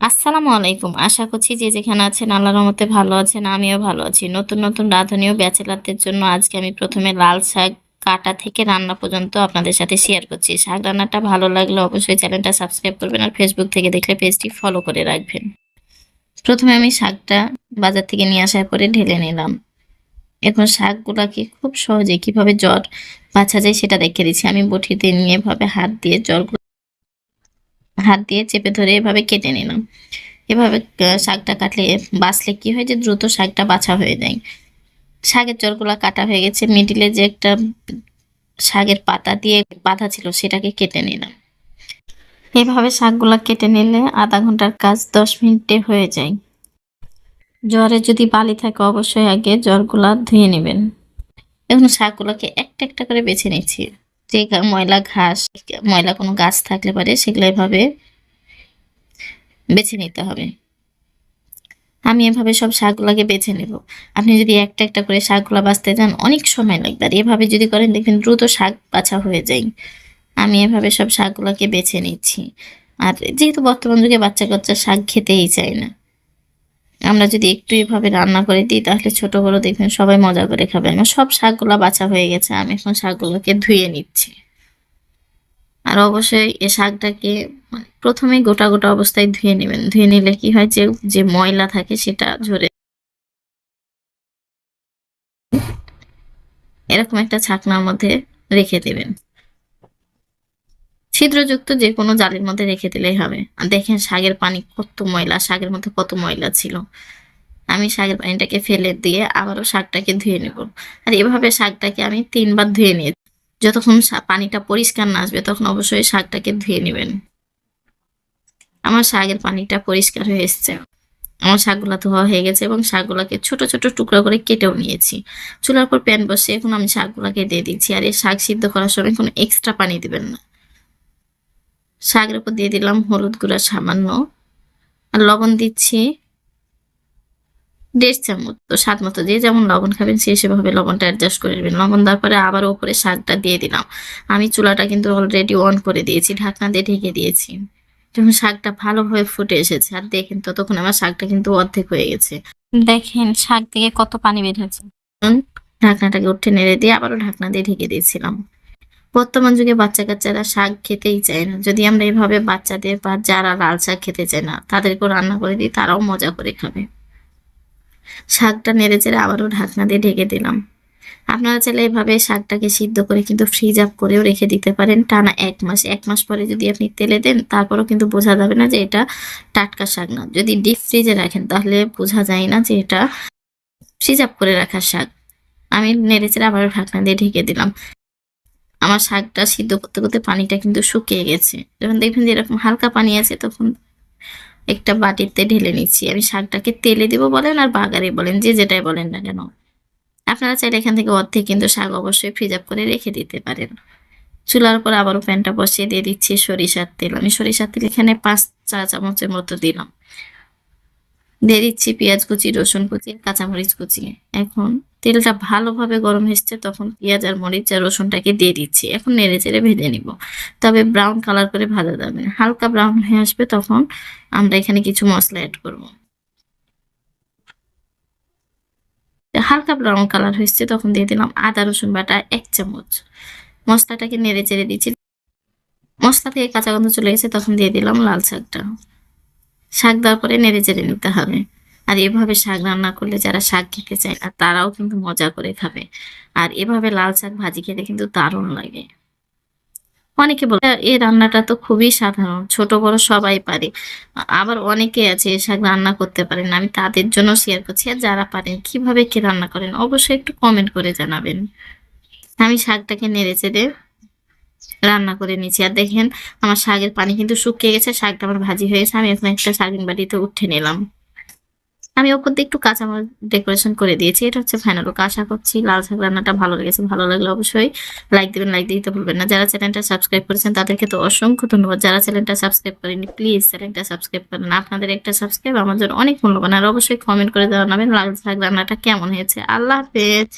আসসালামু আলাইকুম। আশা করছি যে যেখানে আছেন আল্লাহর রহমতে ভালো আছেন, আমিও ভালো আছি। নতুন, নতুন রাঁধুনি ও ব্যাচেলরদের জন্য আজকে আমি প্রথমে লাল শাক কাটা থেকে রান্না পর্যন্ত আপনাদের সাথে শেয়ার করছি। শাক রান্নাটা ভালো লাগলে অবশ্যই চ্যানেলটা সাবস্ক্রাইব করবেন আর ফেসবুক থেকে দেখলে পেজটি ফলো করে রাখবেন। প্রথমে আমি শাকটা বাজার থেকে নিয়ে আসার পরে ঢেলে নিলাম। এখন শাকগুলাকে খুব সহজে কীভাবে জ্বর বাছা যায় সেটা দেখে দিচ্ছি। আমি বটিতে নিয়ে এভাবে হাত দিয়ে জ্বরগুলো হাত দিয়ে চেপে ধরে এভাবে কেটে নিলাম। এভাবে শাকটা কাটলে বাছলে কি হয় যে দ্রুত শাকটা বাছা হয়ে যায়। শাকের জড়গুলা কাটা হয়ে গেছে। মিডিলে যে একটা শাকের পাতা দিয়ে বাঁধা ছিল সেটাকে কেটে নিলাম। এভাবে শাকগুলা কেটে নিলে আধা ঘণ্টার কাজ ১০ মিনিটে হয়ে যায়। জ্বরে যদি বালি থাকে অবশ্যই আগে জ্বরগুলা ধুয়ে নেবেন। এখন শাকগুলোকে একটা, একটা করে বেছে নিচ্ছি। যে ময়লা ঘাস, ময়লা কোনো গাছ থাকলে পারে সেগুলো এভাবে বেছে নিতে হবে। আমি এভাবে সব শাকগুলাকে বেছে নেব। আপনি যদি একটা, একটা করে শাকগুলা বাঁচতে যান অনেক সময় লাগবে। আর এভাবে যদি করেন দেখবেন দ্রুত শাক বাছা হয়ে যায়। আমি এভাবে সব শাকগুলাকে বেছে নিচ্ছি। আর যেহেতু বর্তমান যুগে বাচ্চা-কাচ্চা শাক খেতেই চায় না। আমরা যদি একটু এভাবে রান্না করে দিই তাহলে ছোট বড় দেখবেন সবাই মজা করে খাবে। আমার সব শাকগুলো বাছা হয়ে গেছে। আমি এখন শাকগুলোকে ধুয়ে নিচ্ছি। আর অবশ্যই এ শাকটাকে মানে ১ম গোটা, গোটা অবস্থায় ধুয়ে নেবেন ধুয়ে নিলে কি হয় যে, যে ময়লা থাকে সেটা ঝরে এরকম একটা ছাকনার মধ্যে রেখে দিবেন। ছিদ্রযুক্ত যে কোনো জালের মধ্যে রেখে দিলেই হবে। আর দেখেন শাকের পানি কত ময়লা, শাকের মধ্যে কত ময়লা ছিল। আমি শাকের পানিটাকে ফেলে দিয়ে আবারও শাকটাকে ধুয়ে নেব। আর এভাবে শাকটাকে আমি তিনবার ধুয়ে নিয়েছি। যতক্ষণ পানিটা পরিষ্কার না আসবে তখন অবশ্যই শাকটাকে ধুয়ে নেবেন। আমার শাকের পানিটা পরিষ্কার হয়ে এসছে। আমার শাকগুলো ধোয়া হয়ে গেছে এবং শাকগুলাকে ছোট, ছোট টুকরো করে কেটেও নিয়েছি। চুলার উপর প্যান বসিয়ে এখন আমি শাকগুলাকে দিয়ে দিচ্ছি। আর এই শাক সিদ্ধ করার সময় কোনো এক্সট্রা পানি দিবেন না। শাকের উপর দিয়ে দিলাম হলুদ গুঁড়া সামান্য। আর লবণ দিচ্ছি ১.৫ চামচ। তো স্বাদ মতো দিয়ে যেমন লবণ খাবেন সেই সেভাবে লবণটা অ্যাডজাস্ট করে নেবেন। লবণ দেওয়ার পরে আবার ওপরে শাকটা দিয়ে দিলাম। আমি চুলাটা কিন্তু অলরেডি অন করে দিয়েছি। ঢাকনা দিয়ে ঢেকে দিয়েছি। যখন শাকটা ভালোভাবে ফুটে এসেছে আর দেখেন ততক্ষণ আমার শাকটা কিন্তু অর্ধেক হয়ে গেছে। দেখেন শাক থেকে কত পানি বের হয়েছে। ঢাকনাটাকে উঠে নেড়ে দিয়ে আবারও ঢাকনা দিয়ে ঢেকে দিয়েছিলাম। বর্তমান যুগে বাচ্চা-কাচ্চারা শাক খেতেই চায় না। যদি আমরা এভাবে বাচ্চাদের বা যারা লাল শাক খেতে চায় না, তাদেরকেও রান্না করে দিই, তারাও মজা করে খাবে। শাকটা নেড়ে-চেড়ে আবারও ঢাকনা দিয়ে ঢেকে দিলাম। আপনারা চাইলে এভাবে শাকটাকে সিদ্ধ করে কিন্তু ফ্রিজ আপ করেও রেখে দিতে পারেন, টানা এক মাস। এক মাস পরে যদি আপনি তেলে দেন, তারপরেও কিন্তু বোঝা যাবে না যে এটা টাটকা শাক না। যদি ডিপ ফ্রিজে রাখেন, তাহলে বোঝা যায় না যে এটা ফ্রিজ আপ করে রাখা শাক। আমি নেড়ে-চেড়ে আবারও ঢাকনা দিয়ে ঢেকে দিলাম। আমার শাকটা সিদ্ধ করতে, করতে পানিটা কিন্তু শুকিয়ে গেছে। যখন দেখবেন যে এরকম হালকা পানি আছে তখন একটা বাটিতে ঢেলে নিচ্ছি। আমি শাকটাকে তেলে দিব বলেন আর বাগারে বলেন যে যেটাই বলেন না কেন। আপনারা চাইলে এখান থেকে অর্ধেক কিন্তু শাক অবশ্যই ফ্রিজ আপ করে রেখে দিতে পারেন। চুলার উপর আবারও প্যানটা বসিয়ে দিয়ে দিচ্ছি সরিষার তেল। আমি সরিষার তেল এখানে পাঁচ চা চামচের মতো দিলাম। দিয়ে দিচ্ছি পেঁয়াজ কুচি, রসুন কুচি, কাঁচামরিচ কুচি। এখন তেলটা ভালোভাবে গরম এসছে তখন পেঁয়াজ আর মরিচ আর রসুনটাকে দিয়ে দিচ্ছি। এখন নেড়ে-চেড়ে ভেজে নিব। তবে ব্রাউন কালার করে ভাজা যাবে। হালকা ব্রাউন হয়ে আসবে তখন আমরা এখানে কিছু মশলা এড করব। হালকা ব্রাউন কালার হয়েছে, তখন দিয়ে দিলাম আদা, রসুন বাটা এক চামচ। মশলাটাকে নেড়ে-চেড়ে দিচ্ছি। মশলা থেকে কাঁচা গন্ধ চলে গেছে তখন দিয়ে দিলাম লাল শাকটা। শাক দেওয়ার পরে নেড়ে-চেড়ে নিতে হবে। আর এভাবে শাক রান্না করলে যারা শাক খেতে চায় না, তারাও কিন্তু মজা করে খাবে। আর এভাবে লাল শাক ভাজি খেতে কিন্তু দারুণ লাগে। অনেকে বলে এই রান্নাটা তো খুবই সাধারণ। ছোট বড় সবাই পারে। আবার অনেকে আছে এই শাক রান্না করতে পারেন আমি তাদের জন্য শেয়ার করছি। আর যারা পারেন, কীভাবে কি রান্না করেন, অবশ্যই একটু কমেন্ট করে জানাবেন। আমি শাকটাকে নেড়ে-চেড়ে রান্না করে নিচ্ছি। আর দেখেন, আমার শাকের পানি কিন্তু শুকিয়ে গেছে। শাকটা আমার ভাজি হয়ে গেছে। আমি এখন একটা সার্ভিং বাড়িতে উঠে নিলাম। আমি ওপর দিয়ে একটু কাঁচামরিচ ডেকোরেশন করে দিয়েছি। এটা হচ্ছে ফাইনাল ওকে আশা করছি লাল শাক রান্নাটা ভালো লেগেছে। ভালো লাগলে অবশ্যই লাইক দেবেন লাইক দিতে ভুলবেন না। যারা চ্যানেলটা সাবস্ক্রাইব করেছেন, তাদেরকে তো অসংখ্য ধন্যবাদ। যারা চ্যানেলটা সাবস্ক্রাইব করেনি প্লিজ চ্যানেলটা সাবস্ক্রাইব করেন। আপনাদের একটা সাবস্ক্রাইব আমার জন্য অনেক মূল্যবান। আর অবশ্যই কমেন্ট করে জানাবেন লাল শাক রান্নাটা কেমন হয়েছে। আল্লাহ হাফেজ।